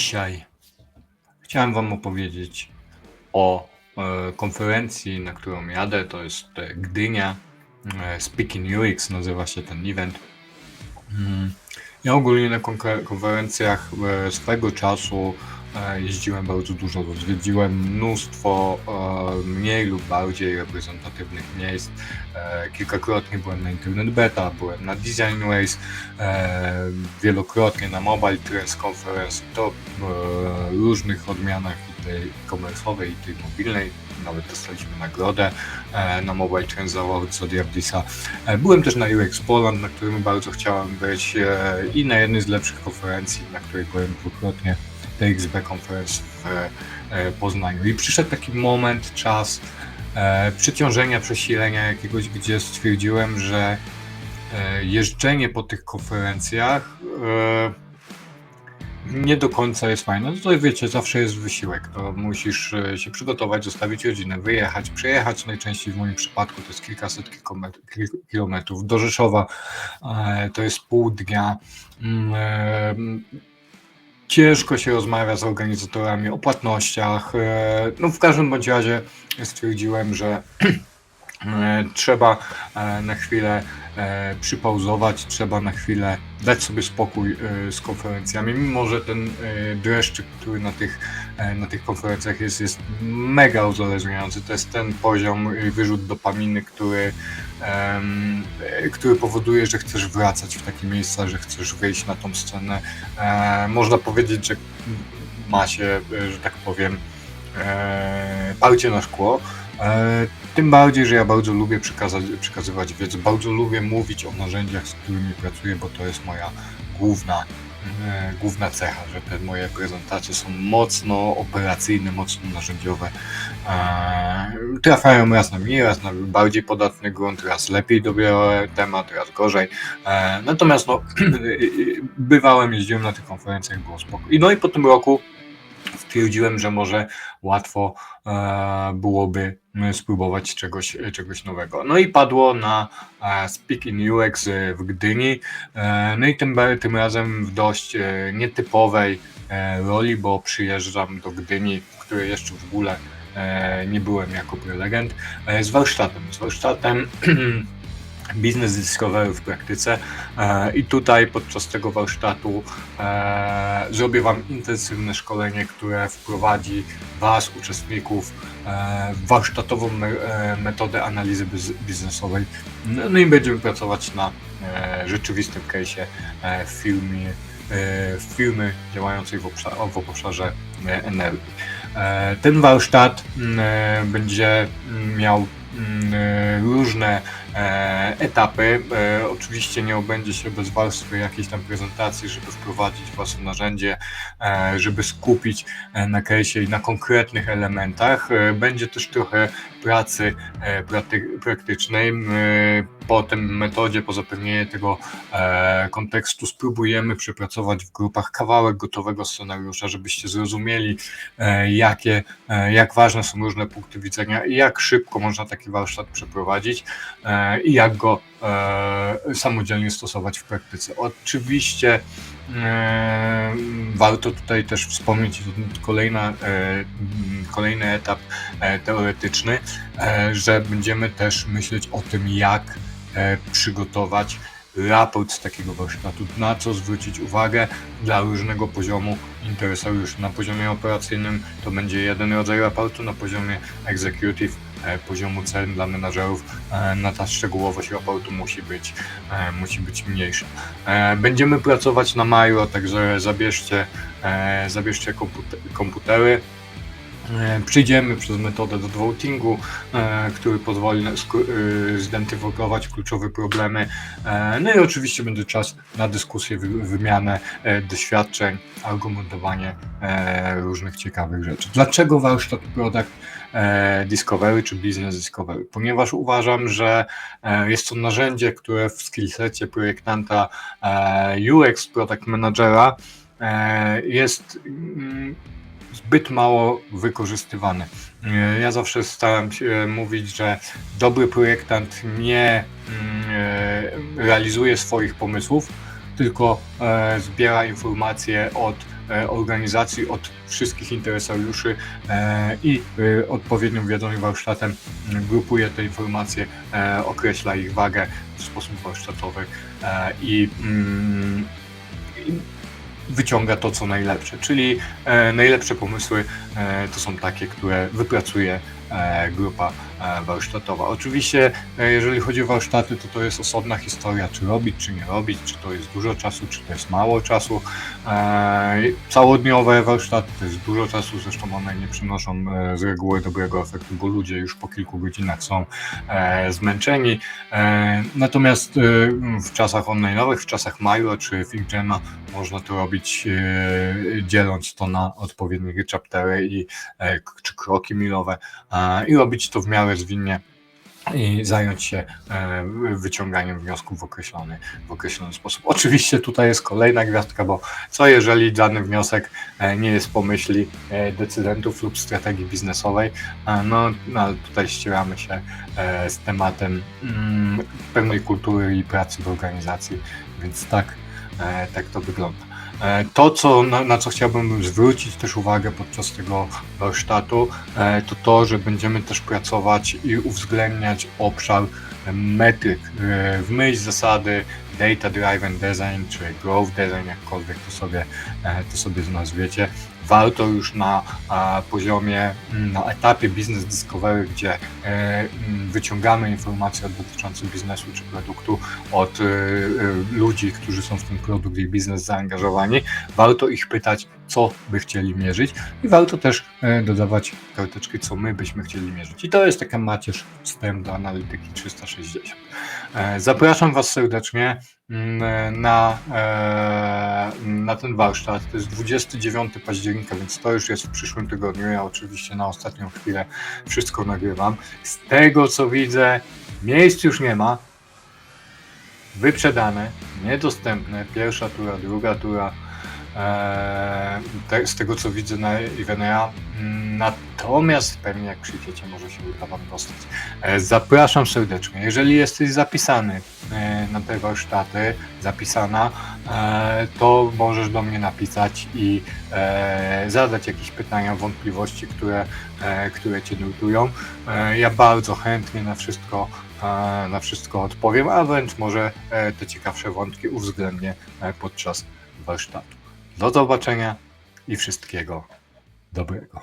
Dzisiaj chciałem Wam opowiedzieć o e, konferencji, na którą jadę. To jest e, Gdynia. E, Speaking UX nazywa się ten event. Mm, Ja ogólnie na konferencjach swego czasu jeździłem bardzo dużo. Zwiedziłem mnóstwo e, mniej lub bardziej reprezentatywnych miejsc. E, Kilkakrotnie byłem na Internet Beta, byłem na Design Ways, e, wielokrotnie na Mobile Trends Conference, to e, różnych odmianach i tej komersowej, i tej mobilnej. Nawet dostaliśmy nagrodę e, na Mobile Trends Awards od Jardisa. E, byłem też na UX Poland, na którym bardzo chciałem być e, i na jednej z lepszych konferencji, na której byłem dwukrotnie, TXB Conference w e, Poznaniu. I przyszedł taki moment, czas e, przeciążenia, przesilenia jakiegoś, gdzie stwierdziłem, że e, jeżdżenie po tych konferencjach nie do końca jest fajne. No to wiecie, zawsze jest wysiłek. To musisz się przygotować, zostawić rodzinę, wyjechać, przejechać. Najczęściej w moim przypadku to jest kilkaset kilometrów. Do Rzeszowa to jest pół dnia. Ciężko się rozmawia z organizatorami o płatnościach. e, No w każdym bądź razie stwierdziłem, że trzeba e, na chwilę e, przypauzować, trzeba na chwilę dać sobie spokój e, z konferencjami, mimo że ten e, dreszczyk, który na tych, e, na tych konferencjach jest, jest mega uzależniający. To jest ten poziom e, wyrzut dopaminy, który, e, który powoduje, że chcesz wracać w takie miejsca, że chcesz wyjść na tą scenę. E, Można powiedzieć, że ma się, e, że tak powiem, e, palcie na szkło. E, Tym bardziej, że ja bardzo lubię przekazywać wiedzę, bardzo lubię mówić o narzędziach, z którymi pracuję, bo to jest moja główna, e, główna cecha, że te moje prezentacje są mocno operacyjne, mocno narzędziowe. E, Trafiają raz na mniej, raz na bardziej podatny grunt, raz lepiej dobiorę temat, raz gorzej. Natomiast no, bywałem, jeździłem na tych konferencjach, było spoko. I no i po tym roku stwierdziłem, że może łatwo e, byłoby m, spróbować czegoś, czegoś nowego. No i padło na e, Speak in UX e, w Gdyni. E, no i tym, tym razem w dość e, nietypowej e, roli, bo przyjeżdżam do Gdyni, w której jeszcze w ogóle e, nie byłem jako prelegent, e, z warsztatem. Z warsztatem Business Discovery w praktyce e, i tutaj podczas tego warsztatu e, zrobię Wam intensywne szkolenie, które wprowadzi Was, uczestników, e, w warsztatową me, metodę analizy biz, biznesowej. No, no i będziemy pracować na rzeczywistym case'ie e, w firmie, e, firmy działającej w, obszar, w obszarze energii. Ten warsztat m, e, będzie miał m, e, różne etapy. E, oczywiście nie obędzie się bez warstwy jakiejś tam prezentacji, żeby wprowadzić Was w narzędzie, e, żeby skupić e, na case'ie i na konkretnych elementach. E, będzie też trochę pracy e, praktycznej. E, po tym metodzie, po zapewnieniu tego e, kontekstu spróbujemy przepracować w grupach kawałek gotowego scenariusza, żebyście zrozumieli, e, jakie, e, jak ważne są różne punkty widzenia i jak szybko można taki warsztat przeprowadzić e, i jak go e, samodzielnie stosować w praktyce. Oczywiście e, warto tutaj też wspomnieć, kolejna, e, kolejny etap teoretyczny, że będziemy też myśleć o tym, jak przygotować raport z takiego warsztatu, na co zwrócić uwagę dla różnego poziomu interesariuszy. Na poziomie operacyjnym to będzie jeden rodzaj raportu, na poziomie executive poziomu cen dla menadżerów, e, na ta szczegółowość raportu musi być, e, musi być mniejsza. E, Będziemy pracować na Miro, także zabierzcie, e, zabierzcie komputer, komputery. E, Przyjdziemy przez metodę do votingu, e, który pozwoli e, zidentyfikować kluczowe problemy. No i oczywiście będzie czas na dyskusję, wy- wymianę doświadczeń, argumentowanie różnych ciekawych rzeczy. Dlaczego warsztat Product Discovery czy Business Discovery? Ponieważ uważam, że jest to narzędzie, które w skillsecie projektanta UX Product Managera jest mm, zbyt mało wykorzystywane. E, Ja zawsze staram się mówić, że dobry projektant nie mm, e, realizuje swoich pomysłów, tylko e, zbiera informacje od e, organizacji, od wszystkich interesariuszy i odpowiednią i warsztatem grupuje te informacje, określa ich wagę w sposób warsztatowy i, mm, i wyciąga to, co najlepsze. Czyli e, najlepsze pomysły e, to są takie, które wypracuje e, grupa warsztatowa. Oczywiście, e, jeżeli chodzi o warsztaty, to to jest osobna historia, czy robić, czy nie robić, czy to jest dużo czasu, czy to jest mało czasu. E, całodniowe warsztaty to jest dużo czasu, zresztą one nie przynoszą e, z reguły dobrego efektu, bo ludzie już po kilku godzinach są e, zmęczeni. E, natomiast e, w czasach online'owych, w czasach Miro czy FigJama można to robić e, dzieląc to na odpowiednie chaptery i, e, czy kroki milowe e, i robić to w miarę zwinnie i zająć się e, wyciąganiem wniosków w określony, w określony sposób. Oczywiście tutaj jest kolejna gwiazdka, bo co jeżeli dany wniosek e, nie jest po myśli e, decydentów lub strategii biznesowej, no, no tutaj ścieramy się z tematem mm, pewnej kultury i pracy w organizacji, więc tak, tak to wygląda. E, To, co, na, na co chciałbym zwrócić też uwagę podczas tego warsztatu, e, to to, że będziemy też pracować i uwzględniać obszar e, metryk e, w myśl zasady Data Driven Design czy Growth Design, jakkolwiek to sobie, e, to sobie nazwiecie. Warto już na poziomie, mm, na etapie Business Discovery, gdzie e, mm, wyciągamy informacje dotyczące biznesu czy produktu od e, e, ludzi, którzy są w ten produkt i biznes zaangażowani, warto ich pytać, co by chcieli mierzyć i warto też dodawać karteczki, co my byśmy chcieli mierzyć. I to jest taka macierz wstęp do analityki 360. E, Zapraszam Was serdecznie na, e, na ten warsztat. To jest 29 października, więc to już jest w przyszłym tygodniu. Ja oczywiście na ostatnią chwilę wszystko nagrywam. Z tego co widzę, miejsc już nie ma. Wyprzedane, niedostępne. Pierwsza tura, druga tura. Eee, z tego co widzę na Ivenea. Natomiast pewnie jak przyjdziecie, może się uda Wam dostać. E, zapraszam serdecznie. Jeżeli jesteś zapisany e, na te warsztaty, zapisana, to możesz do mnie napisać i zadać jakieś pytania, wątpliwości, które, które Cię nurtują. Ja bardzo chętnie na wszystko, na wszystko odpowiem, a wręcz może te ciekawsze wątki uwzględnię podczas warsztatu. Do zobaczenia i wszystkiego dobrego.